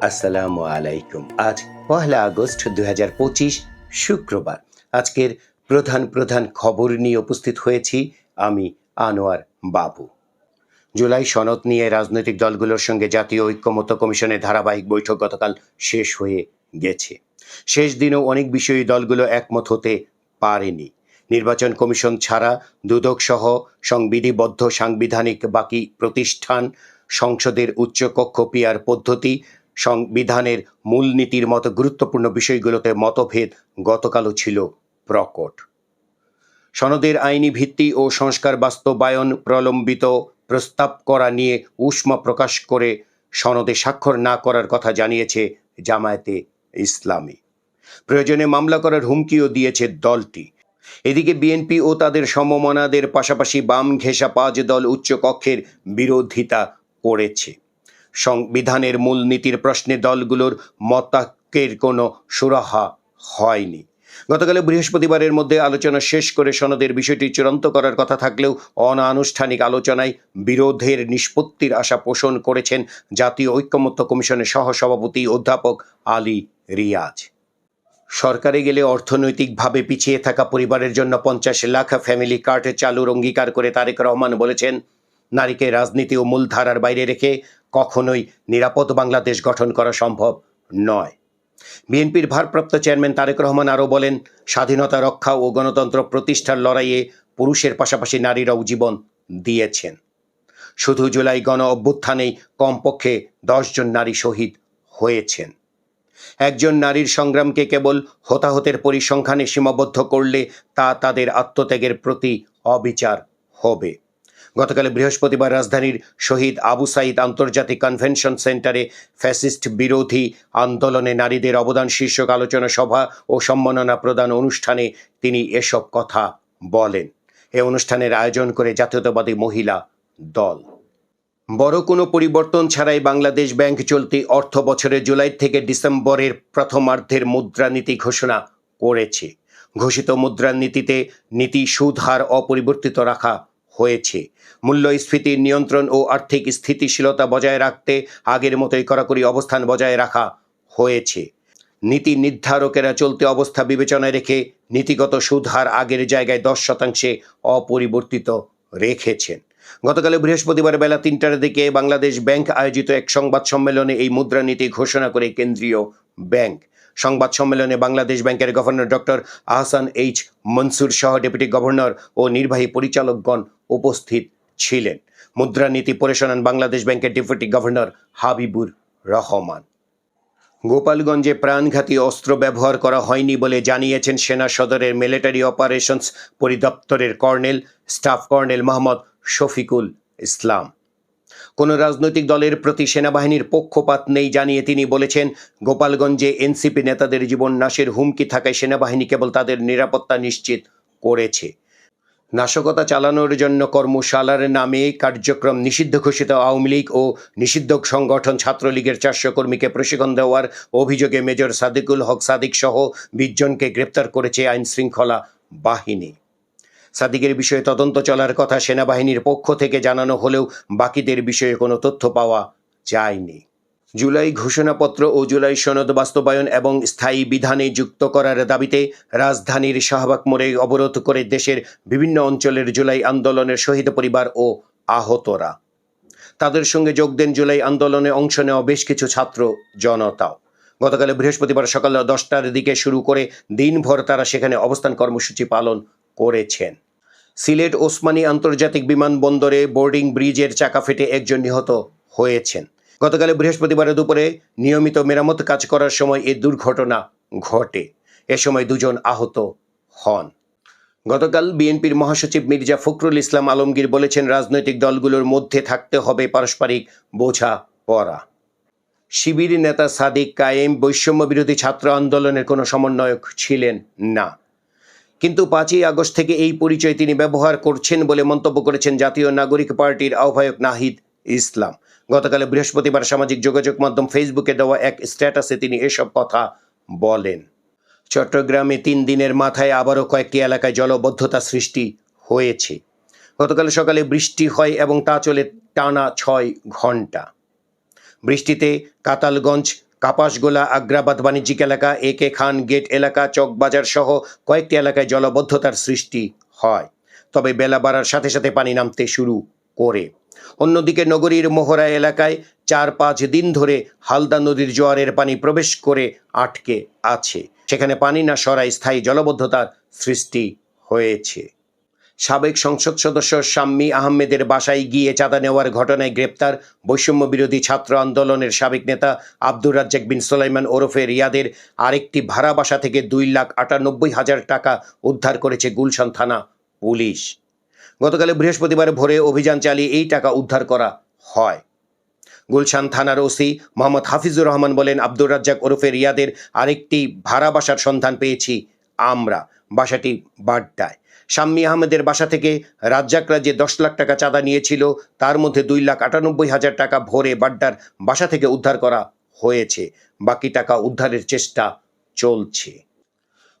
আসসালামু আলাইকুম। আজ পহেলা আগস্ট দুই শুক্রবার। আজকের প্রধান প্রধান খবর নিয়ে উপস্থিত হয়েছি আমি, আনোয়ার বাবু। জুলাই সনদ নিয়ে রাজনৈতিক দলগুলোর সঙ্গে জাতীয় ঐক্যমত্য কমিশনের ধারাবাহিক বৈঠক গতকাল শেষ হয়ে গেছে। শেষ দিনেও অনেক বিষয়ে দলগুলো একমত হতে পারেনি। নির্বাচন কমিশন ছাড়া দুদক সহ সংবিধিবদ্ধ সাংবিধানিক বাকি প্রতিষ্ঠান সংসদের উচ্চকক্ষ পিয়ার পদ্ধতি, সংবিধানের মূলনীতির মতো গুরুত্বপূর্ণ বিষয়গুলোতে মতভেদ গতকালও ছিল প্রকট। সনদের আইনি ভিত্তি ও সংস্কার বাস্তবায়ন প্রলম্বিত প্রস্তাব করা নিয়ে উষ্মা প্রকাশ করে সনদে স্বাক্ষর না করার কথা জানিয়েছে জামায়াতে ইসলামী। প্রয়োজনে মামলা করার হুমকিও দিয়েছে দলটি। এদিকে বিএনপি ও তাদের সমমনাদের পাশাপাশি বাম ঘেঁষা পাঁচ দল উচ্চকক্ষের বিরোধিতা করেছে। সংবিধানের মূলনীতির প্রশ্নে দলগুলোর মতাকের কোনো সুরাহা হয়নি। গতকাল বৃহস্পতিবারের মধ্যে আলোচনা শেষ করে সনদের বিষয়টি চূড়ান্ত করার কথা থাকলেও অনানুষ্ঠানিক আলোচনায় বিরোধের নিষ্পত্তির আশা পোষণ করেছেন জাতীয় ঐক্যমত্য কমিশনের সহসভাপতি অধ্যাপক আলী রিয়াজ। সরকারে গেলে অর্থনৈতিকভাবে পিছিয়ে থাকা পরিবারের জন্য পঞ্চাশ লাখ ফ্যামিলি কার্ড চালুর অঙ্গীকার করে তারেক রহমান বলেছেন নারীকে রাজনীতি ও মূলধারার বাইরে রেখে কখনোই নিরাপদ বাংলাদেশ গঠন করা সম্ভব নয়। বিএনপির ভারপ্রাপ্ত চেয়ারম্যান তারেক রহমান আরও বলেন, স্বাধীনতা, রক্ষা ও গণতন্ত্র প্রতিষ্ঠার লড়াইয়ে পুরুষের পাশাপাশি নারীরাও জীবন দিয়েছেন। শুধু জুলাই গণ অভ্যুত্থানেই কমপক্ষে দশজন নারী শহীদ হয়েছেন। একজন নারীর সংগ্রামকে কেবল হতাহতের পরিসংখ্যানে সীমাবদ্ধ করলে তা তাদের আত্মত্যাগের প্রতি অবিচার হবে। গতকাল বৃহস্পতিবার রাজধানীর শহীদ আবু সাইদ আন্তর্জাতিক কনভেনশন সেন্টারে ফ্যাসিস্ট বিরোধী আন্দোলনে নারীদের অবদান শীর্ষক আলোচনা সভা ও সম্মাননা প্রদান অনুষ্ঠানে তিনি এসব কথা বলেন। এ অনুষ্ঠানের আয়োজন করে জাতীয়তাবাদী মহিলা দল। বড় কোনো পরিবর্তন ছাড়াই বাংলাদেশ ব্যাংক চলতি অর্থ বছরের জুলাই থেকে ডিসেম্বরের প্রথমার্ধের মুদ্রানীতি ঘোষণা করেছে। ঘোষিত মুদ্রানীতিতে নীতি সুদ হার অপরিবর্তিত রাখা হয়েছে। মূল্যস্ফীতির নিয়ন্ত্রণ ও আর্থিক স্থিতিশীলতা বজায় রাখতে আগের মতোই কড়াকড়ি অবস্থান বজায় রাখা হয়েছে। নীতি নির্ধারকেরা চলতি অবস্থা বিবেচনায় রেখে নীতিগত সুদহার আগের জায়গায় দশ শতাংশে অপরিবর্তিত রেখেছেন। গতকাল বৃহস্পতিবার বেলা তিনটার দিকে বাংলাদেশ ব্যাংক আয়োজিত এক সংবাদ সম্মেলনে এই মুদ্রানীতি ঘোষণা করে কেন্দ্রীয় ব্যাংক। সংবাদ সম্মেলনে বাংলাদেশ ব্যাংকের governor doctor Ahsan H Mansur সহ ডেপুটি গভর্নর ও নির্বাহী পরিচালকগণ উপস্থিত ছিলেন। মুদ্রানীতি পরিচালনান বাংলাদেশ ব্যাংকের ডেপুটি গভর্নর হাবিবুর রহমান। গোপালগঞ্জে প্রাণঘাতী অস্ত্র ব্যবহার করা হয়নি বলে জানিয়েছেন সেনা সদরের military operations পরিদপ্তরের colonel staff colonel Mohammad Shafiqul Islam. কোনো রাজনৈতিক দলের প্রতি সেনাবাহিনীর পক্ষপাত নেই জানিয়ে তিনি বলেছেন, গোপালগঞ্জে এনসিপি নেতাদের জীবন নাশের হুমকি থাকায় সেনাবাহিনী কেবল তাদের নিরাপত্তা নিশ্চিত করেছে। নাশকতা চালানোর জন্য কর্মশালার নামে কার্যক্রম নিষিদ্ধ ঘোষিত আওয়ামী লীগ ও নিষিদ্ধ সংগঠন ছাত্রলীগের চারশো কর্মীকে প্রশিক্ষণ দেওয়ার অভিযোগে মেজর সাদিকুল হক সাদিক সহ বিশজনকে গ্রেপ্তার করেছে আইন শৃঙ্খলা বাহিনী। সাদিকের বিষয়ে তদন্ত চলার কথা সেনাবাহিনীর পক্ষ থেকে জানানো হলেও বাকিদের বিষয়ে কোনো তথ্য পাওয়া যায়নি। জুলাই ঘোষণাপত্র ও জুলাই সনদ বাস্তবায়ন এবং স্থায়ী বিধানে যুক্ত করার দাবিতে রাজধানীর শাহবাগ মোড়ে অবরোধ করে দেশের বিভিন্ন অঞ্চলের জুলাই আন্দোলনের শহীদ পরিবার ও আহতরা। তাদের সঙ্গে যোগ দেন জুলাই আন্দোলনে অংশ নেওয়া বেশ কিছু ছাত্র জনতাও। গতকাল বৃহস্পতিবার সকাল দশটার দিকে শুরু করে দিনভর তারা সেখানে অবস্থান কর্মসূচি পালন করেছেন। সিলেট ওসমানী আন্তর্জাতিক বিমানবন্দরে বোর্ডিং ব্রিজের চাকা ফেটে একজন নিহত হয়েছেন। গতকাল বৃহস্পতিবার দুপুরে নিয়মিত মেরামত কাজ করার সময় এ দুর্ঘটনা ঘটে। এ সময় দুজন আহত হন। গতকাল বিএনপির মহাসচিব মির্জা ফখরুল ইসলাম আলমগীর বলেছেন, রাজনৈতিক দলগুলোর মধ্যে থাকতে হবে পারস্পরিক বোঝা পড়া শিবির নেতা সাদিক কায়েম বৈষম্য বিরোধী ছাত্র আন্দোলনের কোনো সমন্বয়ক ছিলেন না। কিন্তু পাঁচই আগস্ট থেকে এই পরিচয় তিনি ব্যবহার করছেন বলে মন্তব্য করেছেন জাতীয় নাগরিক পার্টির আহ্বায়ক নাহিদ ইসলাম। গতকাল বৃহস্পতিবার সামাজিক যোগাযোগ মাধ্যম ফেসবুকে দেওয়া এক স্ট্যাটাসে তিনি এসব কথা বলেন। চট্টগ্রামে তিন দিনের মাথায় আবারও কয়েকটি এলাকায় জলবদ্ধতা সৃষ্টি হয়েছে। গতকাল সকালে বৃষ্টি হয় এবং তা চলে টানা ছয় ঘণ্টা বৃষ্টিতে কাতালগঞ্জ কাপাসগোলা আগ্রাবাদ বাণিজ্যিক এলাকা, এ কে খান গেট এলাকা, চকবাজার সহ কয়েকটি এলাকায় জলবদ্ধতার সৃষ্টি হয়। তবে বেলা বাড়ার সাথে সাথে পানি নামতে শুরু করে। অন্যদিকে নগরীর মোহরা এলাকায় চার পাঁচ দিন ধরে হালদা নদীর জোয়ারের পানি প্রবেশ করে আটকে আছে। সেখানে পানি না সরাই স্থায়ী জলবদ্ধতার সৃষ্টি হয়েছে। সাবেক সংসদ সদস্য শাম্মী আহমেদের বাসায় গিয়ে চাঁদা নেওয়ার ঘটনায় গ্রেপ্তার বৈষম্য বিরোধী ছাত্র আন্দোলনের সাবেক নেতা আব্দুর রাজ্জাক বিন সোলাইমান ওরফে রিয়াদের আরেকটি ভাড়া বাসা থেকে দুই লাখ আটানব্বই হাজার টাকা উদ্ধার করেছে গুলশান থানা পুলিশ। গতকাল বৃহস্পতিবার ভোরে অভিযান চালিয়ে এই টাকা উদ্ধার করা হয়। গুলশান থানার ওসি মোহাম্মদ হাফিজুর রহমান বলেন, আব্দুর রাজ্জাক ওরফে রিয়াদের আরেকটি ভাড়া বাসার সন্ধান পেয়েছি আমরা। বাসাটি বাড্ডায়। শাম্মী আহমেদের বাসা থেকে রাজ্জাকরা যে দশ লাখ টাকা চাঁদা নিয়েছিল, তার মধ্যে দুই লাখ আটানব্বই হাজার টাকা ভোরে বাড্ডার বাসা থেকে উদ্ধার করা হয়েছে। বাকি টাকা উদ্ধারের চেষ্টা চলছে।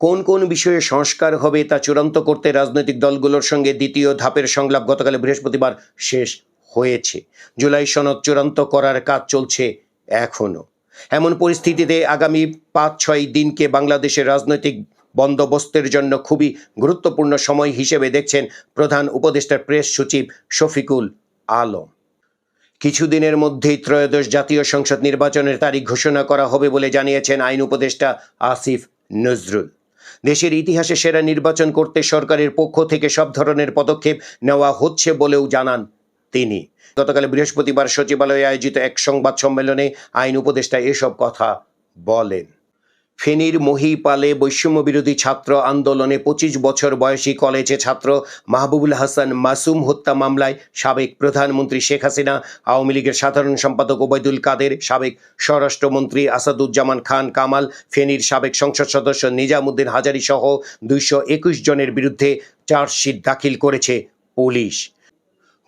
কোন কোন বিষয়ে সংস্কার হবে তা চূড়ান্ত করতে রাজনৈতিক দলগুলোর সঙ্গে দ্বিতীয় ধাপের সংলাপ গতকাল বৃহস্পতিবার শেষ হয়েছে। জুলাই সনদ চূড়ান্ত করার কাজ চলছে এখনও এমন পরিস্থিতিতে আগামী পাঁচ ছয় দিনকে বাংলাদেশের রাজনৈতিক বন্দোবস্তের জন্য খুবই গুরুত্বপূর্ণ সময় হিসেবে দেখছেন প্রধান উপদেষ্টার প্রেস সচিব শফিকুল আলম। কিছুদিনের মধ্যেই ত্রয়োদশ জাতীয় সংসদ নির্বাচনের তারিখ ঘোষণা করা হবে বলে জানিয়েছেন আইন উপদেষ্টা আসিফ নজরুল। দেশের ইতিহাসে সেরা নির্বাচন করতে সরকারের পক্ষ থেকে সব ধরনের পদক্ষেপ নেওয়া হচ্ছে বলেও জানান তিনি। গতকাল বৃহস্পতিবার সচিবালয়ে আয়োজিত এক সংবাদ সম্মেলনে আইন উপদেষ্টা এসব কথা বলেন। ফেনীর মহিপালে বৈষম্য বিরোধী ছাত্র আন্দোলনে পঁচিশ বছর বয়সী কলেজে ছাত্র মাহবুবুল হাসান মাসুম হত্যা মামলায় সাবেক প্রধানমন্ত্রী শেখ হাসিনা, আওয়ামী লীগের সাধারণ সম্পাদক ওবায়দুল কাদের, সাবেক স্বরাষ্ট্রমন্ত্রী আসাদুজ্জামান খান কামাল, ফেনীর সাবেক সংসদ সদস্য নিজামুদ্দিন হাজারি সহ দুইশো একুশ জনের বিরুদ্ধে চার্জশিট দাখিল করেছে পুলিশ।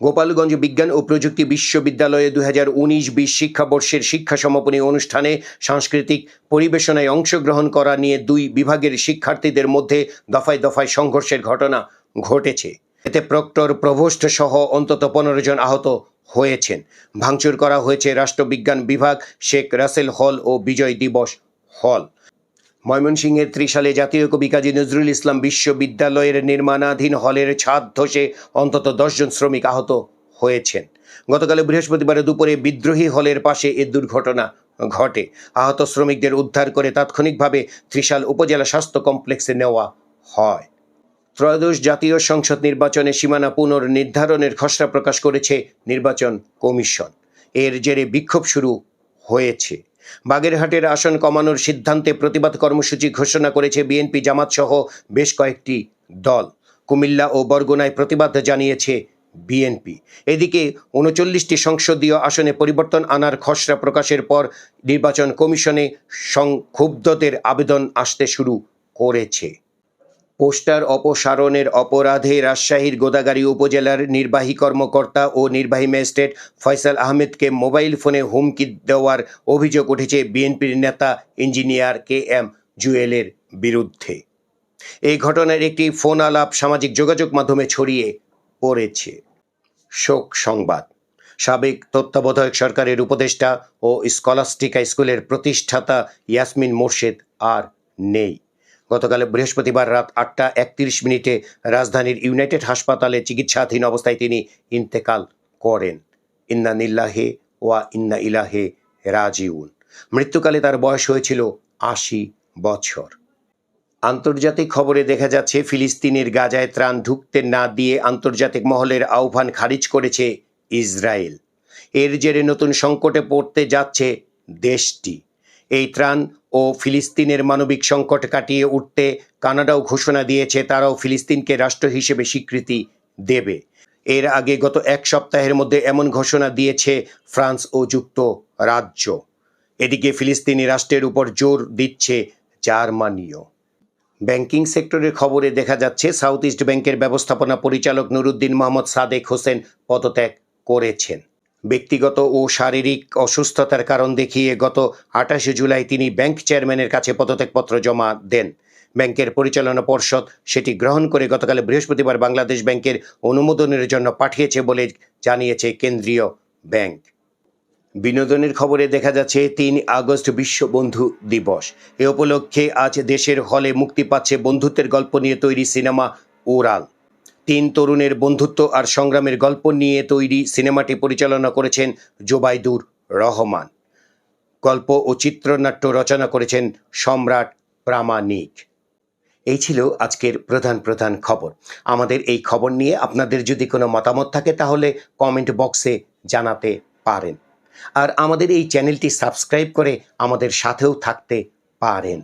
গোপালগঞ্জ বিজ্ঞান ও প্রযুক্তি বিশ্ববিদ্যালয়ে দু হাজার উনিশ বিশ শিক্ষাবর্ষের শিক্ষা সমাপনী অনুষ্ঠানে সাংস্কৃতিক পরিবেশনায় অংশগ্রহণ করা নিয়ে দুই বিভাগের শিক্ষার্থীদের মধ্যে দফায় দফায় সংঘর্ষের ঘটনা ঘটেছে। এতে প্রক্টর প্রভোষ্ট সহ অন্তত পনেরো জন আহত হয়েছেন। ভাঙচুর করা হয়েছে রাষ্ট্রবিজ্ঞান বিভাগ শেখ রাসেল হল ও বিজয় দিবস হল। ময়মনসিংহের ত্রিশালে জাতীয় কবি কাজী নজরুল ইসলাম বিশ্ববিদ্যালয়ের নির্মাণাধীন হলের ছাদ ধসে অন্তত দশজন শ্রমিক আহত হয়েছেন। গতকাল বৃহস্পতিবার দুপুরে বিদ্রোহী হলের পাশে এ দুর্ঘটনা ঘটে। আহত শ্রমিকদের উদ্ধার করে তাৎক্ষণিকভাবে ত্রিশাল উপজেলা স্বাস্থ্য কমপ্লেক্সে নেওয়া হয়। ত্রয়োদশ জাতীয় সংসদ নির্বাচনে সীমানা পুনর্নির্ধারণের খসড়া প্রকাশ করেছে নির্বাচন কমিশন। এর জেরে বিক্ষোভ শুরু হয়েছে। বাগেরহাটের আসন কমানোর সিদ্ধান্তে প্রতিবাদ কর্মসূচি ঘোষণা করেছে বিএনপি জামাত সহ বেশ কয়েকটি দল। কুমিল্লা ও বরগুনায় প্রতিবাদ জানিয়েছে বিএনপি। এদিকে উনচল্লিশটি সংসদীয় আসনে পরিবর্তন আনার খসড়া প্রকাশের পর নির্বাচন কমিশনে সংক্ষুব্ধদের আবেদন আসতে শুরু করেছে। পোস্টার অপসারণের অপরাধে রাজশাহীর গোদাগাড়ী উপজেলার নির্বাহী কর্মকর্তা ও নির্বাহী ম্যাজিস্ট্রেট ফয়সাল আহমেদকে মোবাইল ফোনে হুমকি দেওয়ার অভিযোগ উঠেছে বিএনপির নেতা ইঞ্জিনিয়ার কে এম জুয়েলের বিরুদ্ধে। এই ঘটনার একটি ফোন আলাপ সামাজিক যোগাযোগ মাধ্যমে ছড়িয়ে পড়েছে। শোক সংবাদ। সাবেক তত্ত্বাবধায়ক সরকারের উপদেষ্টা ও স্কলাস্টিকা স্কুলের প্রতিষ্ঠাতা ইয়াসমিন মোর্শেদ আর নেই। গতকাল বৃহস্পতিবার রাত আটটা একত্রিশ মিনিটে রাজধানীর ইউনাইটেড হাসপাতালে চিকিৎসাধীন অবস্থায় তিনি ইন্তেকাল করেন। ইন্না নিল্লাহে ওয়া ইন্না ইলাহে রাজিউন। মৃত্যুকালে তার বয়স হয়েছিল আশি বছর। আন্তর্জাতিক খবরে দেখা যাচ্ছে, ফিলিস্তিনের গাজায় ত্রাণ ঢুকতে না দিয়ে আন্তর্জাতিক মহলের আহ্বান খারিজ করেছে ইসরায়েল। এর জেরে নতুন সংকটে পড়তে যাচ্ছে দেশটি। এই ত্রাণ ও ফিলিস্তিনের মানবিক সংকট কাটিয়ে উঠতে কানাডাও ঘোষণা দিয়েছে, তারাও ফিলিস্তিনকে রাষ্ট্র হিসেবে স্বীকৃতি দেবে। এর আগে গত এক সপ্তাহের মধ্যে এমন ঘোষণা দিয়েছে ফ্রান্স ও যুক্তরাজ্য। এদিকে ফিলিস্তিনি রাষ্ট্রের উপর জোর দিচ্ছে জার্মানিও। ব্যাংকিং সেক্টরের খবরে দেখা যাচ্ছে, সাউথ ইস্ট ব্যাংকের ব্যবস্থাপনা পরিচালক নুরুদ্দিন মোহাম্মদ সাদেক হোসেন পদত্যাগ করেছেন। ব্যক্তিগত ও শারীরিক অসুস্থতার কারণ দেখিয়ে গত আঠাশে জুলাই তিনি ব্যাংক চেয়ারম্যানের কাছে পদত্যাগপত্র জমা দেন। ব্যাংকের পরিচালনা পর্ষদ সেটি গ্রহণ করে গতকাল বৃহস্পতিবার বাংলাদেশ ব্যাংকের অনুমোদনের জন্য পাঠিয়েছে বলে জানিয়েছে কেন্দ্রীয় ব্যাংক। বিনোদনের খবরে দেখা যাচ্ছে, তিন আগস্ট বিশ্ব বন্ধু দিবস। এ উপলক্ষে আজ দেশের হলে মুক্তি পাচ্ছে বন্ধুত্বের গল্প নিয়ে তৈরি সিনেমা ওরাল। তিন তরুণের বন্ধুত্ব আর সংগ্রামের গল্প নিয়ে তৈরি সিনেমাটি পরিচালনা করেছেন জোবাইদুর রহমান। গল্প ও চিত্রনাট্য রচনা করেছেন সম্রাট প্রামাণিক। এই ছিল আজকের প্রধান প্রধান খবর। আমাদের এই খবর নিয়ে আপনাদের যদি কোনো মতামত থাকে তাহলে কমেন্ট বক্সে জানাতে পারেন। আর আমাদের এই চ্যানেলটি সাবস্ক্রাইব করে আমাদের সাথেও থাকতে পারেন।